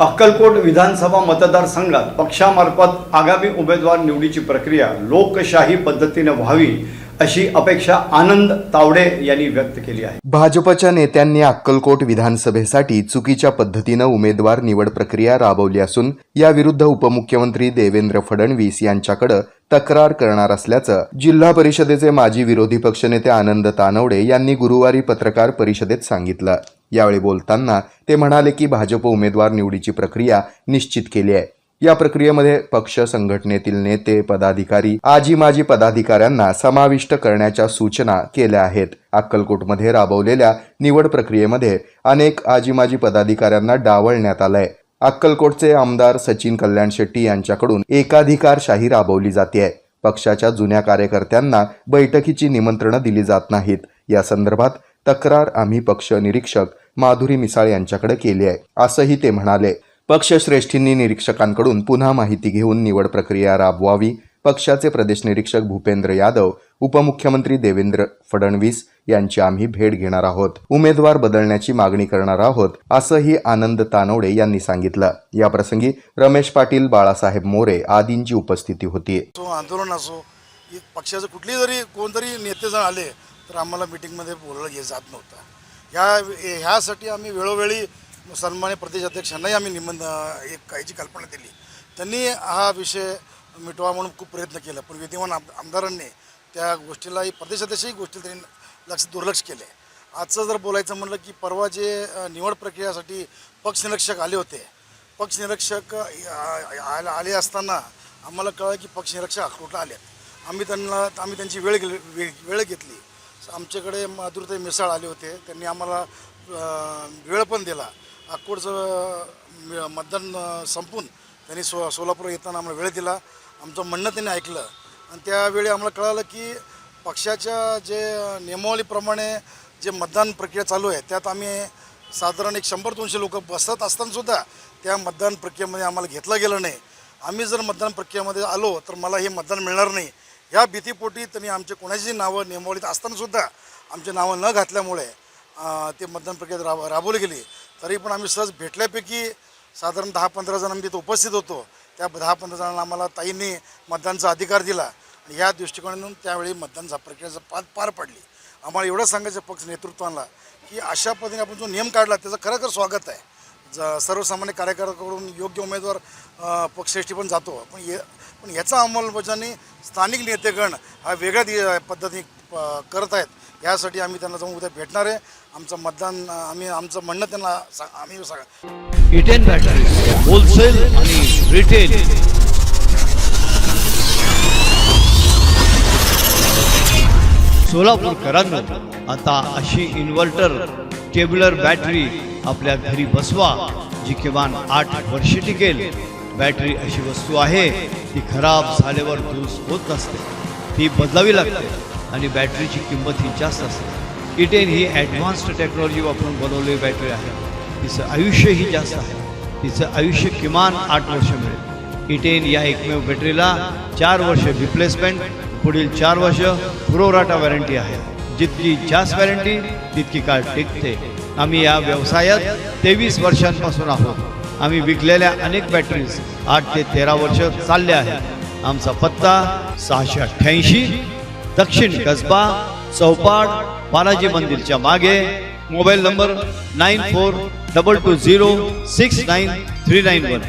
अक्कलकोट विधानसभा मतदारसंघात पक्षामार्फत आगामी उमेदवार निवडीची प्रक्रिया लोकशाही पद्धतीने व्हावी अशी अपेक्षा आनंद तावडे यांनी व्यक्त केली आहे. भाजपच्या नेत्यांनी अक्कलकोट विधानसभेसाठी चुकीच्या पद्धतीनं उमेदवार निवड प्रक्रिया राबवली असून याविरुद्ध उपमुख्यमंत्री देवेंद्र फडणवीस यांच्याकडे तक्रार करणार असल्याचं जिल्हा परिषदेचे माजी विरोधी पक्षनेते आनंद तानवडे यांनी गुरुवारी पत्रकार परिषदेत सांगितलं. यावेळी बोलताना ते म्हणाले की भाजप उमेदवार निवडीची प्रक्रिया निश्चित केली आहे. या प्रक्रियेमध्ये पक्ष संघटनेतील नेते पदाधिकारी आजी माजी पदाधिकाऱ्यांना समाविष्ट करण्याच्या सूचना केल्या आहेत. अक्कलकोटमध्ये राबवलेल्या निवड प्रक्रियेमध्ये अनेक आजी माजी पदाधिकाऱ्यांना डावळण्यात आलंय. अक्कलकोटचे आमदार सचिन कल्याण शेट्टी यांच्याकडून एकाधिकारशाही राबवली जाते पक्षाच्या जुन्या कार्यकर्त्यांना बैठकीची निमंत्रणं दिली जात नाहीत. या संदर्भात तक्रार आम्ही पक्ष निरीक्षक माधुरी मिसाळ यांच्याकडे केली आहे असंही ते म्हणाले. पक्षश्रेष्ठींनी निरीक्षकांकडून पुन्हा माहिती घेऊन निवड प्रक्रिया राबवावी. पक्षाचे प्रदेश निरीक्षक भूपेंद्र यादव उपमुख्यमंत्री देवेंद्र फडणवीस यांची आम्ही भेट घेणार आहोत. उमेदवार बदलण्याची मागणी करणार आहोत असंही आनंद तानवडे यांनी सांगितलं. याप्रसंगी रमेश पाटील बाळासाहेब मोरे आदींची उपस्थिती होती. आंदोलन असो पक्षाचं कुठली जरी कोणतरी नेते जर आले तर आम्हाला मिटिंगमध्ये बोललं गे जात नव्हतं. ह्या ह्यासाठी आम्ही वेळोवेळी सन्मान्य प्रदेशाध्यक्षांनाही आम्ही निबंध एक काहीची कल्पना दिली. त्यांनी हा विषय मिटवा म्हणून खूप प्रयत्न केला. पण विद्यमान आम आमदारांनी त्या गोष्टीलाही प्रदेशाध्यक्षही गोष्टी त्यांनी लक्ष दुर्लक्ष केले आजचं जर बोलायचं म्हणलं की परवा जे निवड प्रक्रियासाठी पक्षनिरीक्षक आले होते. पक्षनिरीक्षक निरीक्षक आ- आले असताना आम्हाला कळलं की पक्षनिरीक्षक अक्रोटला आले आम्ही त्यांना आम्ही त्यांची वेळ गेली वेळ घेतली. आमच्याकडे माधुरताई मिसाळ आले होते. त्यांनी आम्हाला वेळ पण दिला. अक्कोडचं मतदान संपून त्यांनी सो सोलापूर येताना आम्हाला वेळ दिला. आमचं म्हणणं त्यांनी ऐकलं. आणि त्यावेळी आम्हाला कळालं की पक्षाच्या जे नियमावलीप्रमाणे जे मतदान प्रक्रिया चालू आहे त्यात आम्ही साधारण एक शंभर दोनशे लोक बसत असतानासुद्धा त्या मतदान प्रक्रियेमध्ये आम्हाला घेतलं गेलं नाही. आम्ही जर मतदान प्रक्रियेमध्ये आलो तर मला हे मतदान मिळणार नाही. ह्या भीतीपोटी त्यांनी आमचे कोणाची नावं नियमावलीत असतानासुद्धा आमचे नावं न घातल्यामुळे ते मतदान प्रक्रियेत राब राबवली गेली. तरी पण आम्ही सहज भेटल्यापैकी साधारण दहा पंधरा जण आम्ही तिथं उपस्थित होतो. त्या दहा पंधरा जणांना आम्हाला ताईंनी मतदानचा अधिकार दिला आणि या दृष्टिकोनातून त्यावेळी मतदान झा- प्रक्रिया पार पार पडली. आम्हाला एवढं सांगायचं पक्ष नेतृत्वाला की अशा पद्धतीने आपण जो नियम काढला त्याचं खरंखर स्वागत आहे. ज सर्वसामान्य कार्यकर्त्याकडून योग्य उमेदवार पक्षश्रेष्ठी पण जातो. पण ये पण याचा अंमलबजावणी स्थानिक नेतेगण हा वेगळ्या दि पद्धतीने करत आहेत. यासाठी आम्ही त्यांना जाऊन उद्या भेटणार आहे. आमचं मतदान आम्ही आमचं म्हणणं त्यांना सा आम्ही सांगा. इटेन बॅटरी होलसेल आणि रिटेल सोलापूरकरांना आता अशी इन्व्हर्टर टेब्युलर बॅटरी आपल्या घरी बसवा. जी किमान आठ वर्षे टिकेल. बॅटरी अशी वस्तू आहे ती खराब झाल्यावर दुरुस्त होत नसते ती बदलावी लागते आणि बॅटरीची किंमत ही जास्त असते. इटेन ही ॲडव्हान्स्ड टेक्नॉलॉजी वापरून बनवलेली बॅटरी आहे. तिचं आयुष्यही जास्त आहे. तिचं आयुष्य किमान आठ वर्ष मिळेल. इटेन या एकमेव बॅटरीला चार वर्ष रिप्लेसमेंट पुढील चार वर्ष पुरोराटा वॉरंटी आहे. जितकी जास्त गॅरंटी तितकी काळ टिकते. आम्ही या व्यवसायात तेवीस वर्षांपासून आहोत. आम्ही विकलेल्या अनेक बॅटरीज आठ ते तेरा वर्ष चालल्या आहेत. आमचा पत्ता सहाशे अठ्ठ्याऐंशी दक्षिण कसबा चौपाड बालाजी मंदिरच्या मागे. Mobile number nine four double two zero six nine three nine one.